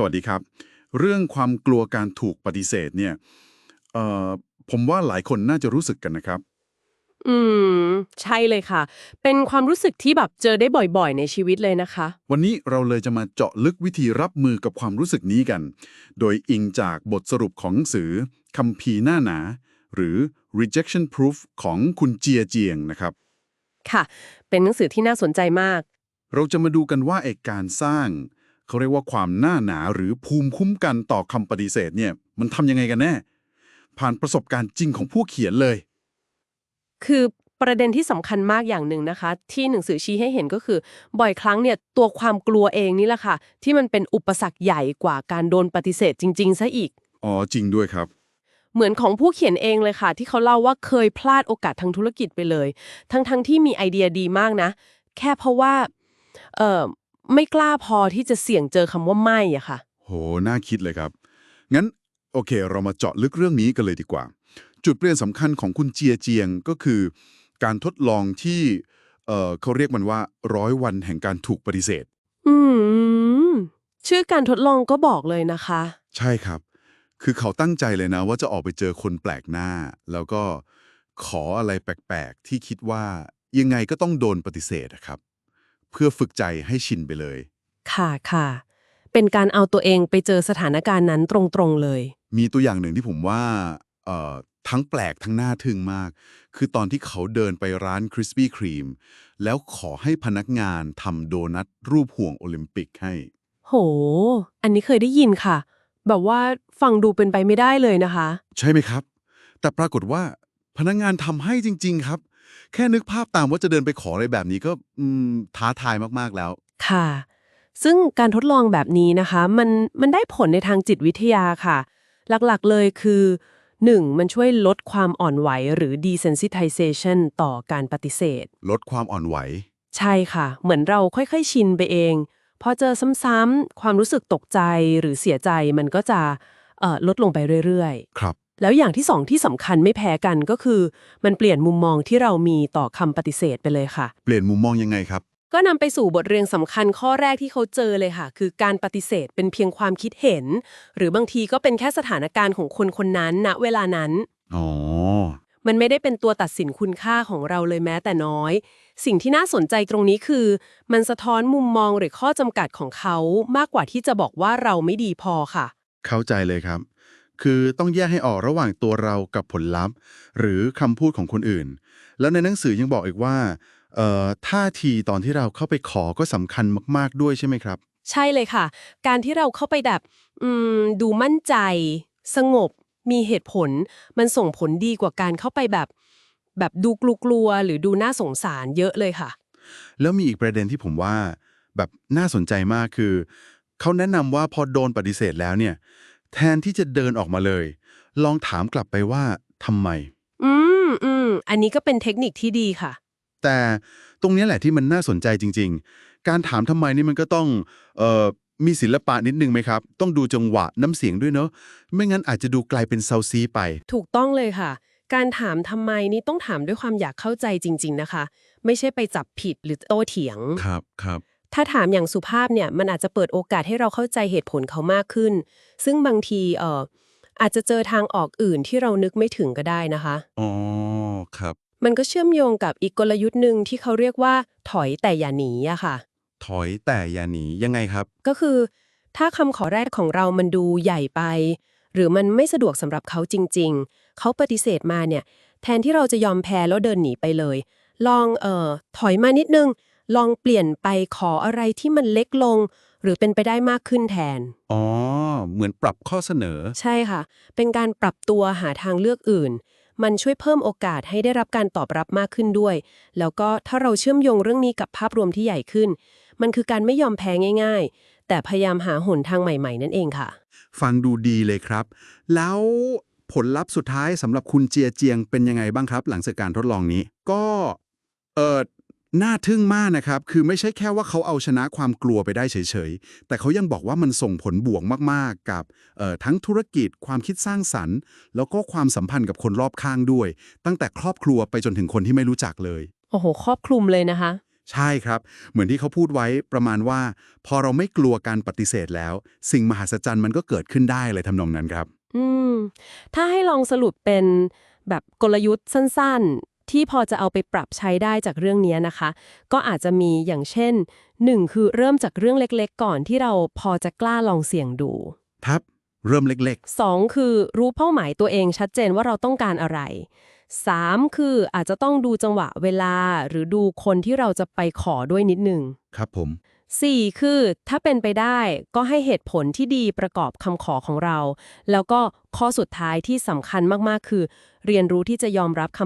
สวัสดีครับ เรื่องความกลัวการถูกปฏิเสธเนี่ยเอ่อผมว่าหลายคนน่าจะรู้สึกกันนะครับ อืม ใช่เลยค่ะ เป็นความรู้สึกที่แบบเจอได้บ่อยๆ ในชีวิตเลยนะคะ วันนี้เราเลยจะมาเจาะลึกวิธีรับมือกับความรู้สึกนี้กัน โดยอิงจากบทสรุปของหนังสือคัมภีร์หน้าหนา หรือ rejection proof ของคุณเจียเจียงนะครับ ค่ะ เป็นหนังสือที่น่าสนใจมาก เราจะมาดูกันว่าเอกการสร้าง เขาเรียกว่าความหน้าหนาหรือภูมิคุ้มกันต่อคำปฏิเสธเนี่ย มันทำยังไงกันแน่ ผ่านประสบการณ์จริงของผู้เขียนเลย คือประเด็นที่สำคัญมากอย่างหนึ่งนะคะ ที่หนังสือชี้ให้เห็นก็คือ บ่อยครั้งเนี่ยตัวความกลัวเองนี่แหละค่ะ ที่มันเป็นอุปสรรคใหญ่กว่าการโดนปฏิเสธจริง ๆซะอีก อ๋อจริงด้วยครับ เหมือนของผู้เขียนเองเลยค่ะ ที่เขาเล่าว่าเคยพลาดโอกาสทางธุรกิจไปเลย ทั้งๆที่มีไอเดียดีมากนะ แค่เพราะว่าเออ ไม่กล้าพอที่จะเสี่ยงเจอคำว่าไม่อะค่ะ โห น่าคิดเลยครับ งั้น โอเค เรามาเจาะลึกเรื่องนี้กันเลยดีกว่า จุดเปลี่ยนสำคัญของคุณเจียเจียงก็คือ การทดลองที่เอ่อเขาเรียกมันว่าร้อยวันแห่งการถูกปฏิเสธ อืม ชื่อการทดลองก็บอกเลยนะคะ ใช่ครับ คือเขาตั้งใจเลยนะว่าจะออกไปเจอคนแปลกหน้า แล้วก็ขออะไรแปลกๆ ที่คิดว่ายังไงก็ต้องโดนปฏิเสธอะครับ เพื่อฝึกใจให้ชินไปเลย ค่ะค่ะ เป็นการเอาตัวเองไปเจอสถานการณ์นั้นตรงๆเลย มีตัวอย่างหนึ่งที่ผมว่าเอ่อทั้งแปลกทั้งน่าทึ่งมาก คือตอนที่เขาเดินไปร้านคริสปี้ครีมแล้วขอให้พนักงานทำโดนัทรูปห่วงโอลิมปิกให้ โห อันนี้เคยได้ยินค่ะ แบบว่าฟังดูเป็นไปไม่ได้เลยนะคะ ใช่ไหมครับ แต่ปรากฏว่าพนักงานทำให้จริง ๆ ครับ แค่นึกภาพตามว่าจะเดินไปขออะไรแบบนี้ก็อืมท้าทายมากๆแล้ว ค่ะ ซึ่งการทดลองแบบนี้นะคะมันมันได้ผลในทางจิตวิทยาค่ะ หลักๆเลยคือ 1. มันช่วยลดความอ่อนไหวหรือ desensitization ต่อการปฏิเสธ ลดความอ่อนไหว ใช่ค่ะ เหมือนเราค่อยๆชินไปเอง พอเจอซ้ำๆความรู้สึกตกใจหรือเสียใจมันก็จะเอ่อลดลงไปเรื่อยครับๆ แล้วอย่างที่สองที่สำคัญไม่แพ้กันก็คือ มันเปลี่ยนมุมมองที่เรามีต่อคำปฏิเสธไปเลยค่ะ เปลี่ยนมุมมองยังไงครับ ก็นำไปสู่บทเรียนสำคัญข้อแรกที่เขาเจอเลยค่ะ คือการปฏิเสธเป็นเพียงความคิดเห็น หรือบางทีก็เป็นแค่สถานการณ์ของคนคนนั้นณเวลานั้น อ๋อ มันไม่ได้เป็นตัวตัดสินคุณค่าของเราเลยแม้แต่น้อย สิ่งที่น่าสนใจตรงนี้คือ มันสะท้อนมุมมองหรือข้อจำกัดของเขามากกว่าที่จะบอกว่าเราไม่ดีพอค่ะ เข้าใจเลยครับ คือต้องแยกให้ออกระหว่างตัวเรากับผลลัพธ์ หรือคำพูดของคนอื่น แล้วในหนังสือยังบอกอีกว่าเอ่อท่าทีตอนที่เราเข้าไปขอก็สำคัญมากๆด้วยใช่ไหมครับ ใช่เลยค่ะ การที่เราเข้าไปแบบอืมดูมั่นใจ สงบ มีเหตุผล มันส่งผลดีกว่าการเข้าไปแบบ แบบดูกลัวๆหรือดูน่าสงสารเยอะเลยค่ะ แล้วมีอีกประเด็นที่ผมว่า แบบน่าสนใจมากคือเขาแนะนำว่าพอโดนปฏิเสธแล้วเนี่ย แทนที่จะเดินออกมาเลย ลองถามกลับไปว่าทำไม อืมอืมอันนี้ก็เป็นเทคนิคที่ดีค่ะ แต่ตรงเนี้ยแหละที่มันน่าสนใจจริง ๆ การถามทำไมนี่มันก็ต้องเอ่อมีศิลปะนิดนึงไหมครับ ต้องดูจังหวะน้ำเสียงด้วยเนอะไม่งั้นอาจจะดูกลายเป็นเซาซีไป ถูกต้องเลยค่ะ การถามทำไมนี่ต้องถามด้วยความอยากเข้าใจจริง ๆ นะคะ ไม่ใช่ไปจับผิดหรือโต้เถียง ครับครับ ถ้าถามอย่างสุภาพเนี่ยมันอาจจะเปิดโอกาสให้เราเข้าใจเหตุผลเขามากขึ้น ซึ่งบางทีเอ่ออาจจะเจอทางออกอื่นที่เรานึกไม่ถึงก็ได้นะคะ อ๋อ ครับ มันก็เชื่อมโยงกับอีกกลยุทธ์หนึ่งที่เขาเรียกว่า ถอยแต่อย่าหนีอะค่ะ ถอยแต่อย่าหนียังไงครับ ก็คือ ถ้าคำขอแรกของเรามันดูใหญ่ไป หรือมันไม่สะดวกสำหรับเขาจริง ๆ เขาปฏิเสธมาเนี่ย แทนที่เราจะยอมแพ้แล้วเดินหนีไปเลย ลองเอ่อถอยมานิดนึง ลองเปลี่ยนไปขออะไรที่มันเล็กลง หรือเป็นไปได้มากขึ้นแทน อ๋อ เหมือนปรับข้อเสนอ ใช่ค่ะ เป็นการปรับตัวหาทางเลือกอื่น มันช่วยเพิ่มโอกาสให้ได้รับการตอบรับมากขึ้นด้วย แล้วก็ถ้าเราเชื่อมโยงเรื่องนี้กับภาพรวมที่ใหญ่ขึ้น มันคือการไม่ยอมแพ้ง่าย ๆ แต่พยายามหาหนทางใหม่ๆ นั่นเองค่ะ ฟังดูดีเลยครับ แล้วผลลัพธ์สุดท้ายสำหรับคุณเจียเจียงเป็นยังไงบ้างครับ หลังจากการทดลองนี้ ก็เออ น่าทึ่งมากนะครับ คือไม่ใช่แค่ว่าเขาเอาชนะความกลัวไปได้เฉยๆ แต่เขายังบอกว่ามันส่งผลบวกมากๆ กับเอ่อทั้งธุรกิจ ความคิดสร้างสรรค์ แล้วก็ความสัมพันธ์กับคนรอบข้างด้วย ตั้งแต่ครอบครัวไปจนถึงคนที่ไม่รู้จักเลย โอ้โห ครอบคลุมเลยนะคะ ใช่ครับ เหมือนที่เขาพูดไว้ประมาณว่า พอเราไม่กลัวการปฏิเสธแล้ว สิ่งมหัศจรรย์มันก็เกิดขึ้นได้เลยทำนองนั้นครับ อืม ถ้าให้ลองสรุปเป็นแบบกลยุทธ์สั้น ๆ ที่พอจะเอาไปปรับใช้ได้จากเรื่องนี้นะคะ ก็อาจจะมีอย่างเช่น 1 คือเริ่มจากเรื่องเล็กๆ ก่อนที่เราพอจะกล้าลองเสี่ยงดูครับเริ่มเล็ก2คือรู้เป้าหมายตัวเองชัดเจนว่าเราต้องการอะไร 3 คืออาจจะต้องดูจังหวะเวลาหรือดูคนที่เราจะไปขอด้วยนิดหนึ่งๆครับผม 4 คือถ้าเป็นไปได้ก็ให้เหตุผลที่ดีประกอบคำขอของเรา แล้วก็ข้อสุดท้ายที่สำคัญมากๆ คือ เรียนรู้ที่จะยอมรับค